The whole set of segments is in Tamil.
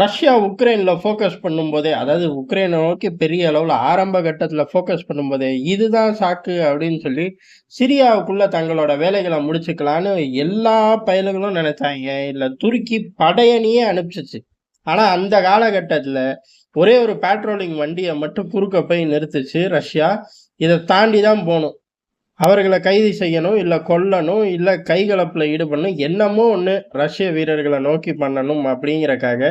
ரஷ்யா உக்ரைனில் ஃபோக்கஸ் பண்ணும்போதே, அதாவது உக்ரைனை நோக்கி பெரிய அளவில் ஆரம்ப கட்டத்தில் ஃபோக்கஸ் பண்ணும்போதே, இதுதான் சாக்கு அப்படின்னு சொல்லி, சிரியாவுக்குள்ளே தங்களோட வேலைகளை முடிச்சுக்கலான்னு எல்லா பயலுகளும் நினைச்சாங்க இல்லை துருக்கி படையணியே அனுப்பிச்சிச்சு ஆனால் அந்த காலகட்டத்தில் ஒரே ஒரு பேட்ரோலிங் வண்டியை மட்டும் குறுக்க போய் நிறுத்துச்சு ரஷ்யா. இதை தாண்டி தான் போகணும் அவர்களை கைது செய்யணும், இல்லை கொல்லணும், இல்லை கைகலப்பில் ஈடுபடணும். என்னமோ ஒன்று ரஷ்ய வீரர்களை நோக்கி பண்ணணும் அப்படிங்கிறக்காக,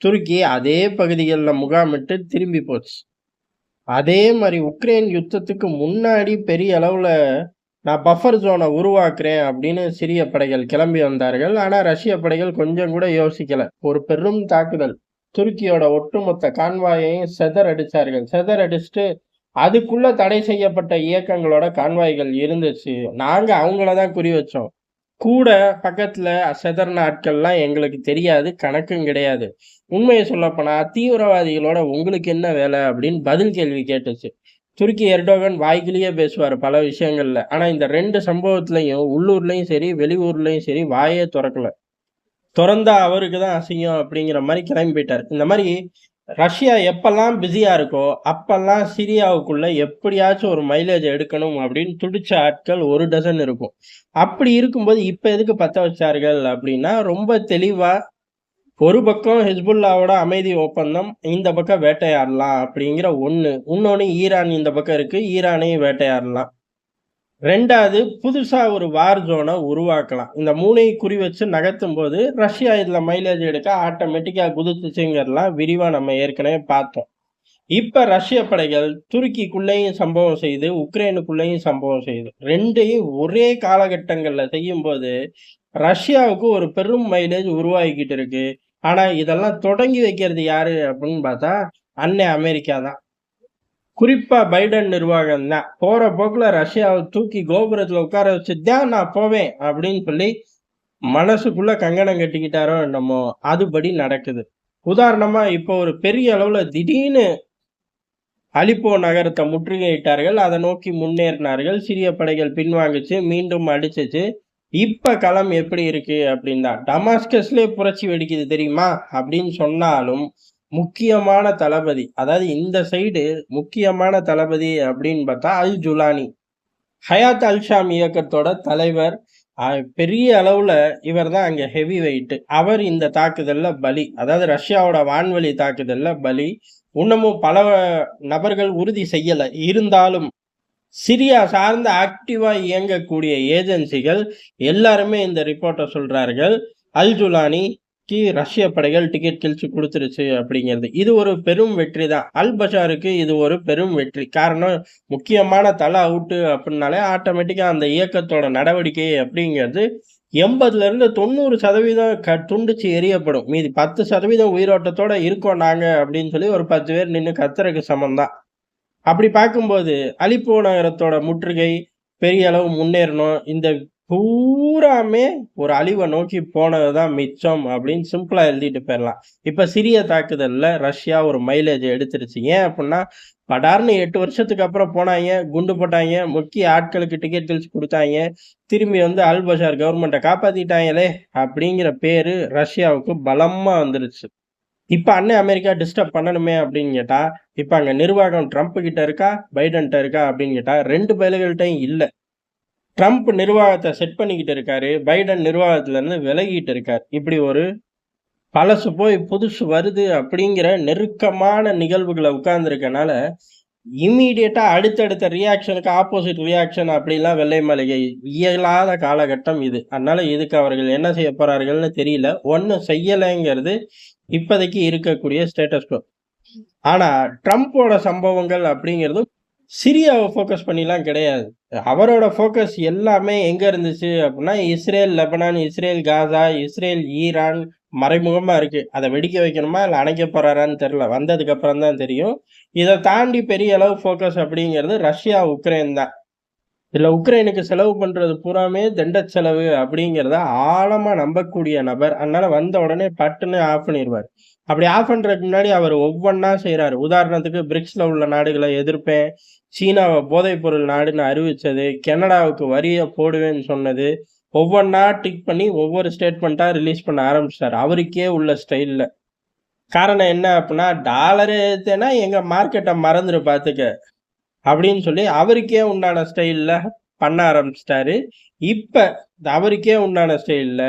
துருக்கி அதே பகுதிகளில் முகாமிட்டு திரும்பி போச்சு. அதே மாதிரி உக்ரைன் யுத்தத்துக்கு முன்னாடி பெரிய அளவில் நான் பஃபர் ஜோனை உருவாக்குறேன் அப்படின்னு சிறிய படைகள் கிளம்பி வந்தார்கள். ஆனால் ரஷ்ய படைகள் கொஞ்சம் கூட யோசிக்கலை ஒரு பெரும் தாக்குதல். துருக்கியோட ஒட்டுமொத்த கான்வாயையும் சிதறடிச்சார்கள். சிதறடிச்சுட்டு அதுக்குள்ளே தடை செய்யப்பட்ட இயக்கங்களோட கான்வாய்கள் இருந்துச்சு. நாங்கள் அவங்கள தான் குறி வச்சோம். கூட பக்கத்துல சிதறுன ஆட்கள்லாம் எங்களுக்கு தெரியாது. கணக்கும் கிடையாது. உண்மையை சொல்லப்போனா, தீவிரவாதிகளோட உங்களுக்கு என்ன வேலை அப்படின்னு பதில் கேள்வி கேட்டுச்சு. துருக்கி எர்டோகன் வாய்க்கிலேயே பேசுவாரு பல விஷயங்கள்ல. ஆனா இந்த ரெண்டு சம்பவத்துலையும் உள்ளூர்லயும் சரி, வெளியூர்லயும் சரி வாயே திறக்கல திறந்தா அவருக்கு தான் அசிங்கம் அப்படிங்கிற மாதிரி கிளம்பி போயிட்டாரு. இந்த மாதிரி ரஷ்யா எப்பெல்லாம் பிஸியாக இருக்கோ, அப்பெல்லாம் சிரியாவுக்குள்ளே எப்படியாச்சும் ஒரு மைலேஜ் எடுக்கணும் அப்படின்னு துடிச்ச ஆட்கள் ஒரு டசன் இருக்கும். அப்படி இருக்கும்போது இப்போ எதுக்கு பத்த வச்சார்கள் அப்படின்னா, ரொம்ப தெளிவாக ஒரு பக்கம் ஹிஸ்புல்லாவோட அமைதி ஒப்பந்தம், இந்த பக்கம் வேட்டையாடலாம் அப்படிங்கிற ஒன்று இன்னொன்று ஈரான் இந்த பக்கம் இருக்குது ஈரானையும் வேட்டையாடலாம். ரெண்டாவது புதுசாக ஒரு வார் ஜோனை உருவாக்கலாம். இந்த மூணையும் குறி வச்சு நகர்த்தும் போது ரஷ்யா இதில் மைலேஜ் எடுக்க ஆட்டோமேட்டிக்காக குதிச்சுச்சுங்கிறதெல்லாம் விரிவாக நம்ம ஏற்கனவே பார்த்தோம். இப்போ ரஷ்ய படைகள் துருக்கிக்குள்ளேயும் சம்பவம் செய்து, உக்ரைனுக்குள்ளேயும் சம்பவம் செய்யுது. ரெண்டையும் ஒரே காலகட்டங்களில் செய்யும்போது, ரஷ்யாவுக்கு ஒரு பெரும் மைலேஜ் உருவாகிக்கிட்டு இருக்கு. ஆனால் இதெல்லாம் தொடங்கி வைக்கிறது யாரு அப்படின்னு பார்த்தா, அன்னை அமெரிக்கா தான். குறிப்பா பைடன் நிர்வாகம் தான். போற போக்குல ரஷ்யாவை தூக்கி கோபுரத்துல உட்கார வச்சு, "தான் நான் போவேன்" அப்படின்னு சொல்லி மனசுக்குள்ள கங்கணம் கட்டிக்கிட்டாரோ என்னமோ, அதுபடி நடக்குது. உதாரணமா இப்போ ஒரு பெரிய அளவுல திடீர்னு அலிப்போ நகரத்தை முற்றுகையிட்டார்கள். அதை நோக்கி முன்னேறினார்கள். சிறிய படைகள் பின்வாங்கிச்சு மீண்டும் அடிச்சிச்சு இப்ப களம் எப்படி இருக்கு அப்படின்னா, டமாஸ்கஸ்லேயே புரட்சி வெடிக்குது தெரியுமா? அப்படின்னு சொன்னாலும், முக்கியமான தளபதி, அதாவது இந்த சைடு முக்கியமான தளபதி அப்படின்னு பார்த்தா அல் ஜுலானி. ஹயாத் அல்ஷாம் இயக்கத்தோட தலைவர். பெரிய அளவில் இவர் தான் அங்கே ஹெவி வெயிட். அவர் இந்த தாக்குதலில் பலி. அதாவது ரஷ்யாவோட வான்வழி தாக்குதலில் பலி. இன்னமும் பல நபர்கள் உறுதி செய்யலை இருந்தாலும், சிரியா சார்ந்த ஆக்டிவாக இயங்கக்கூடிய ஏஜென்சிகள் எல்லாருமே இந்த ரிப்போர்ட்டை சொல்கிறார்கள் அல் கி ரஷ்ய படைகள் டிக்கெட் கிழிச்சு கொடுத்துருச்சு அப்படிங்கிறது. இது ஒரு பெரும் வெற்றி தான். அல் பஷாருக்கு இது ஒரு பெரும் வெற்றி. காரணம் முக்கியமான தலை அவுட்டு அப்படின்னாலே ஆட்டோமேட்டிக்காக அந்த இயக்கத்தோட நடவடிக்கை அப்படிங்கிறது 80லிருந்து 90% க துண்டிச்சு எரியப்படும் மீதி 10% உயிரோட்டத்தோட இருக்கோம் நாங்கள் அப்படின்னு சொல்லி ஒரு 10 பேர் நின்று கத்துறதுக்கு சமம் தான். அப்படி பார்க்கும்போது, அலிப்போ நகரத்தோட முற்றுகை பெரிய அளவு முன்னேறணும். இந்த பூராமே ஒரு அழிவை நோக்கி போனது தான் மிச்சம் அப்படின்னு சிம்பிளாக எழுதிட்டு போயிடலாம் இப்போ சிரிய தாக்குதலில் ரஷ்யா ஒரு மைலேஜ் எடுத்துருச்சு. ஏன் அப்படின்னா, படார்னு எட்டு வருஷத்துக்கு அப்புறம் போனாங்க குண்டு போட்டாங்க முக்கிய ஆட்களுக்கு டிக்கெட் கிழிச்சு கொடுத்தாங்க திரும்பி வந்து அல் பஷார் காப்பாற்றிட்டாங்களே அப்படிங்கிற பேர் ரஷ்யாவுக்கு பலமாக வந்துருச்சு. இப்போ அன்னை அமெரிக்கா டிஸ்டர்ப் பண்ணணுமே அப்படின்னு கேட்டால் இப்போ அங்கே நிர்வாகம் ட்ரம்ப் கிட்ட இருக்கா? பைடன்ட்ட இருக்கா? அப்படின்னு கேட்டால் ரெண்டு பயல்கள்கிட்டையும் இல்லை ட்ரம்ப் நிர்வாகத்தை செட் பண்ணிக்கிட்டு இருக்காரு. பைடன் நிர்வாகத்திலிருந்து விலகிட்டு இருக்கார். இப்படி ஒரு பழசு போய் புதுசு வருது அப்படிங்கிற நெருக்கமான நிகழ்வுகளை உட்கார்ந்துருக்கனால இம்மீடியட்டாக அடுத்தடுத்த ரியாக்ஷனுக்கு ஆப்போசிட் ரியாக்ஷன் அப்படிலாம் வெள்ளை மாளிகை இயலாத காலகட்டம் இது. அதனால இதுக்கு அவர்கள் என்ன செய்ய போகிறார்கள்னு தெரியல. ஒன்றும் செய்யலைங்கிறது இப்போதைக்கு இருக்கக்கூடிய ஸ்டேட்டஸ் ஆனால் ஆனா சம்பவங்கள் அப்படிங்கிறது சிரியாவை ஃபோக்கஸ் பண்ணிலாம் கிடையாது. அவரோட ஃபோக்கஸ் எல்லாமே எங்கே இருந்துச்சு அப்படின்னா, Israel, Lebanon, Israel, Gaza, Israel, Iran மறைமுகமாக இருக்குது அதை வெடிக்க வைக்கணுமா? இல்லை அணைக்க போறாரான்னு தெரில வந்ததுக்கப்புறம் தான் தெரியும். இதை தாண்டி பெரிய அளவு ஃபோக்கஸ் அப்படிங்கிறது ரஷ்யா, உக்ரைன் தான். இதில் உக்ரைனுக்கு செலவு பண்ணுறது பூராமே தண்ட செலவு அப்படிங்கிறத ஆழமாக நம்பக்கூடிய நபர். அதனால் வந்த உடனே பட்டுன்னு ஆஃப் பண்ணிடுவார் அப்படி ஆஃப் பண்ணுறதுக்கு முன்னாடி அவர் ஒவ்வொன்றா செய்கிறாரு உதாரணத்துக்கு பிரிக்ஸில் உள்ள நாடுகளை எதிர்ப்பேன். சீனாவை போதைப்பொருள் நாடுன்னு அறிவித்தது கனடாவுக்கு வரியை போடுவேன்னு சொன்னது. ஒவ்வொன்றா டிக் பண்ணி ஒவ்வொரு ஸ்டேட்மெண்ட்டாக ரிலீஸ் பண்ண ஆரம்பிச்சார் அவருக்கே உள்ள ஸ்டைலில் காரணம் என்ன அப்படின்னா டாலரு ஏத்தேன்னா எங்கள் மார்க்கெட்டை மறந்துரு பார்த்துக்க அப்படின்னு சொல்லி அவருக்கே உண்டான ஸ்டைலில் பண்ண ஆரம்பிச்சிட்டாரு. இப்போ அவருக்கே உண்டான ஸ்டைலில்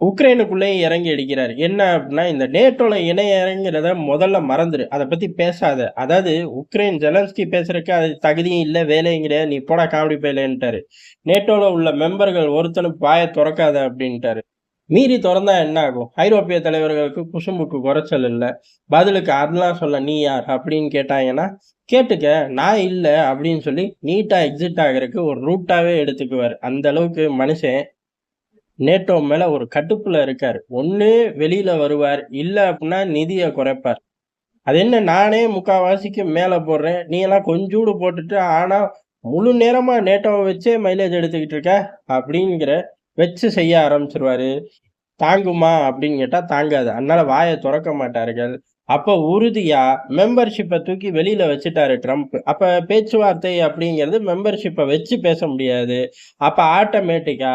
உக்ரைனுக்குள்ளேயும் இறங்கி அடிக்கிறார். என்ன அப்படின்னா இந்த நேட்டோல இணைய இறங்குறத முதல்ல மறந்துடு அதை பத்தி பேசாத. அதாவது உக்ரைன் ஜெலன்ஸ்கி பேசுறதுக்கு அது தகுதியும் இல்லை வேலையும் கிடையாது. நீ போட காமெடி பயிலன்ட்டாரு நேட்டோல உள்ள மெம்பர்கள் ஒருத்தனும் வாயை திறக்காத அப்படின்ட்டாரு. மீறி திறந்தா என்ன ஆகும்? ஐரோப்பிய தலைவர்களுக்கு குசும்புக்கு குறைச்சல் இல்லை. பதிலுக்கு அதெல்லாம் சொல்ல நீ யார்? அப்படின்னு கேட்டாங்கன்னா கேட்டுக்க நான் இல்லை அப்படின்னு சொல்லி நீட்டா எக்ஸிட் ஆகிறதுக்கு ஒரு ரூட்டாவே எடுத்துக்குவார். அந்த அளவுக்கு மனுஷன் நேட்டோ மேல ஒரு கட்டுப்புல இருக்கார். ஒண்ணு வெளியில வருவார். இல்ல அப்படின்னா நிதியை குறைப்பார். அது என்ன நானே முக்காவாசிக்கு மேல போடுறேன். நீ எல்லாம் கொஞ்சூடு போட்டுட்டு ஆனா முழு நேரமா நேட்டோவை வச்சே மைலேஜ் எடுத்துக்கிட்டு இருக்க? அப்படிங்கிற வச்சு செய்ய ஆரம்பிச்சிருவாரு. தாங்குமா? அப்படின்னு கேட்டா தாங்காது. அதனால வாயை திறக்க மாட்டார்கள். அப்ப உறுதியா மெம்பர்ஷிப்பை தூக்கி வெளியில வச்சுட்டாரு ட்ரம்ப் அப்ப பேச்சுவார்த்தை அப்படிங்கிறது மெம்பர்ஷிப்பை வச்சு பேச முடியாது. அப்ப ஆட்டோமேட்டிக்கா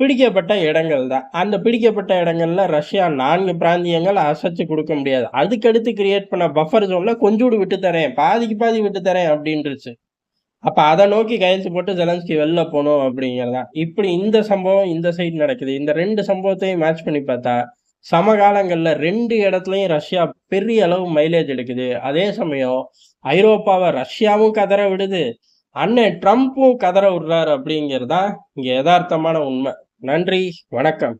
பிடிக்கப்பட்ட இடங்கள் தான். அந்த பிடிக்கப்பட்ட இடங்கள்ல ரஷ்யா நான்கு பிராந்தியங்கள் அசைச்சு கொடுக்க முடியாது. அதுக்கடுத்து கிரியேட் பண்ண பஃபர் ஜோன்ல கொஞ்சோடு விட்டு தரேன் பாதிக்கு பாதி விட்டு தரேன் அப்படின்றுச்சு. அப்ப அதை நோக்கி கையெழுத்து போட்டு ஜெலன்ஸ்கி வெளில போகணும் அப்படிங்கிறதா? இப்படி இந்த சம்பவம் இந்த சைடு நடக்குது. இந்த ரெண்டு சம்பவத்தையும் மேட்ச் பண்ணி பார்த்தா சமகாலங்கள்ல ரெண்டு இடத்துலயும் ரஷ்யா பெரிய அளவு மைலேஜ் எடுக்குது. அதே சமயம் ஐரோப்பாவை ரஷ்யாவும் கதற விடுது. அண்ணன் ட்ரம்ப்பும் கதற விடுறாரு அப்படிங்கிறது தான் இங்க யதார்த்தமான உண்மை. நன்றி வணக்கம்.